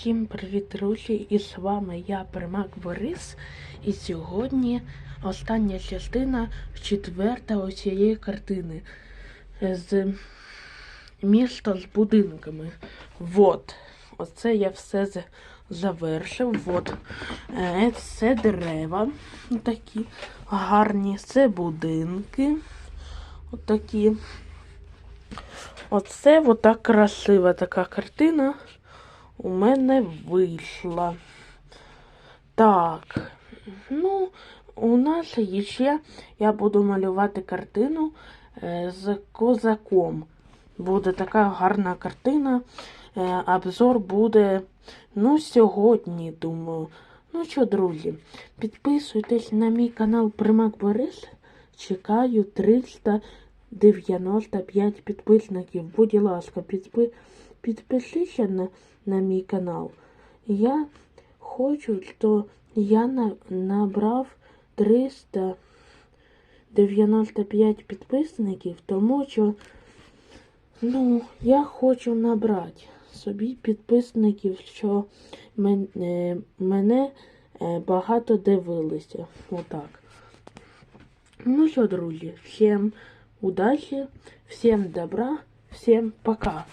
Всім привіт, друзі! І з вами я, Примак Борис. І сьогодні остання частина четверта ось цієї картини з міста з будинками. Вот. Оце я все завершив. Вот. Е, Це дерева такі гарні. Це будинки. Отакі. Оце отак красива така картина у мене вийшла. Так, ну, у нас ще я буду малювати картину е, з козаком. Буде така гарна картина. Е, обзор буде, ну, сьогодні, думаю. Ну що, друзі, підписуйтесь на мій канал Примак Борис. Чекаю 395 підписників. Будь ласка, підпи... підпишіться на, на мій канал. Я хочу, що я на... набрав 395 підписників, тому що ну, я хочу набрати собі підписників, що мен... е, мене е, багато дивилися. Отак. Ну що, друзі, всем удачи, всем добра, всем пока.